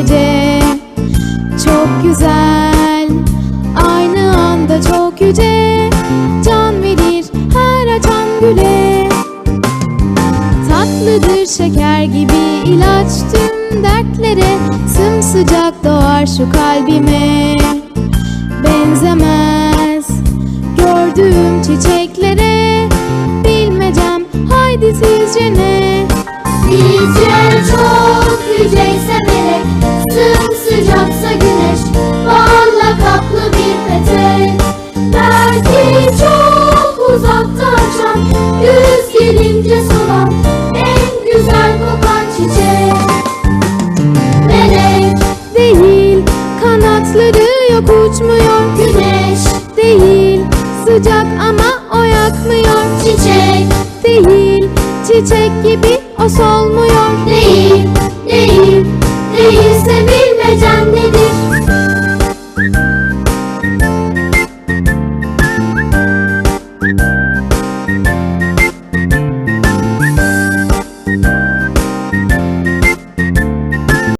gece. Çok güzel Aynı anda çok yüce. Can verir her açan güle. Tatlıdır şeker gibi ilaç tüm dertlere. Sımsıcak doğar şu kalbime. Benzemez gördüğüm çiçeklere. Bilmecem haydi sizce ne? Bizce çok yüceyse Sımsıcaksa güneş Balla kaplı bir petek Belki çok uzakta açan Güz gelince solan En güzel kokan çiçek. Melek, Değil kanatları yok uçmuyor. Güneş, Değil sıcak ama o yakmıyor çiçek Değil çiçek gibi o solmuyor. Değil,